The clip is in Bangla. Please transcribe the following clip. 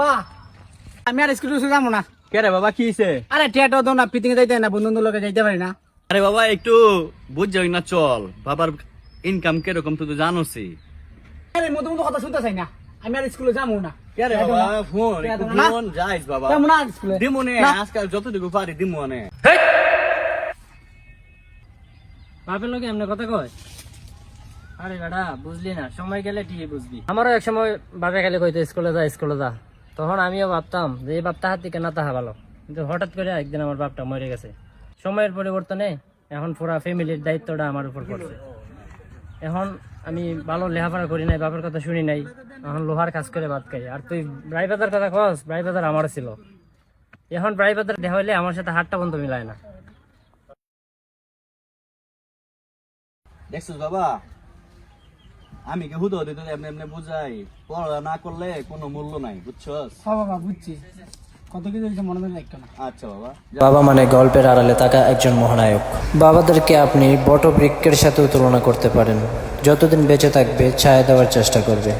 বা আমি আর স্কুল যাব না। কে রে বাবা কি হইছে? আরে টিয়াটো তো না পিটিং যাইতে না বন্ধু লোকে যাইতে পারি না। আরে বাবা একটু বুঝ যাই না চল। বাবার ইনকাম কীরকম তুই তো জানোসই। আরে মতো মতো কথা শুনতে চাই না। আমি আর স্কুলে যাব না। কে রে বাবা ফোন কে একটু না? ফোন যাইস বাবা। যাব না স্কুলে। দিমু আজকাল যতটুকু পারি দিমু নে বাপের লোকে এমনি কথা কয়? আরে বেটা বুঝলি না সময় গেলে ঠিকই বুঝবি। আমারও এক সময় বাপে গেলে কইতো স্কুলে যা স্কুলে যা। তখন আমিও ভাবতাম যে এই বাপ তাহার থেকে না তাহা ভালো। কিন্তু হঠাৎ করে একদিন আমার বাপটা মরে গেছে। সময়ের পরিবর্তনে এখন পুরা ফ্যামিলির দায়িত্বটা আমার উপর পড়ছে। এখন আমি ভালো লেখাপড়া করি নাই, বাপের কথা শুনি নাই। এখন লোহার কাজ করে ভাত খাই। আর তুই ব্রাইবাজার কথা কস, ব্রাইবাজার আমার ছিল। এখন ব্রাইবাজার দেখা হইলে আমার সাথে হাতটা বন্ধ মিলায় না। দেখছিস বাবা? আমি কি হুদো দিতে এমনি এমনি বুঝাই? পড়া না করলে কোনো মূল্য নাই বুঝছস? হ বাবা বুঝছি। কত কিছু মনে মনে দেখতো না আচ্ছা বাবা। বাবা মানে গল্পের আড়ালে থাকা একজন মহানায়ক। বাবাদেরকে আপনি বটবৃক্ষের সাথেও তুলনা করতে পারেন। যতদিন বেঁচে থাকবে ছায়া দেওয়ার চেষ্টা করবে।